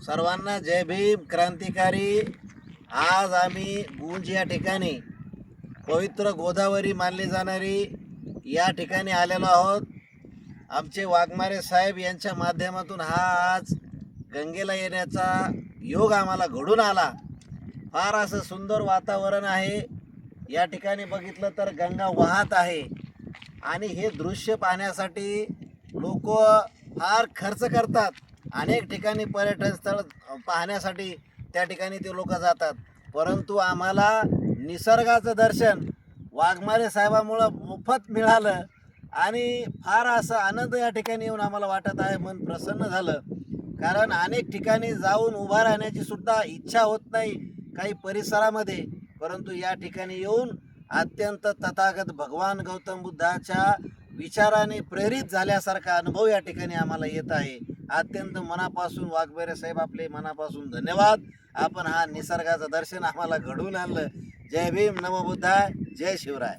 सर्वांना जय भीम क्रांतिकारी. आज आम्ही गुंज या ठिकाणी पवित्र गोदावरी मानली जाणारी या ठिकाणी आलेलो आहोत. आमचे वाघमारे साहेब यांच्या माध्यमातून हा आज गंगेला येण्याचा योग आम्हाला घडून आला. फार असं सुंदर वातावरण आहे. या ठिकाणी बघितलं तर गंगा वाहत आहे. आणि हे दृश्य पाहण्यासाठी लोक फार खर्च करतात. अनेक ठिकाणी पर्यटन स्थळ पाहण्यासाठी त्या ठिकाणी ते लोक जातात. परंतु आम्हाला निसर्गाचं दर्शन वाघमारे साहेबामुळं मोफत मिळालं आणि फार असं आनंद या ठिकाणी येऊन आम्हाला वाटत आहे मन प्रसन्न झालं. कारण अनेक ठिकाणी जाऊन उभा राहण्याची सुद्धा इच्छा होत नाही काही परिसरामध्ये. परंतु या ठिकाणी येऊन अत्यंत तथागत भगवान गौतम बुद्धाच्या विचाराने प्रेरित झाल्यासारखा अनुभव या ठिकाणी आम्हाला येत आहे. अत्यंत मनापासून वाघबेरे साहेब आपले मनापासून धन्यवाद. आपण हा निसर्गाचं दर्शन आम्हाला घडवून आणलं. जय भीम नमबुद्धाय जय शिवराय.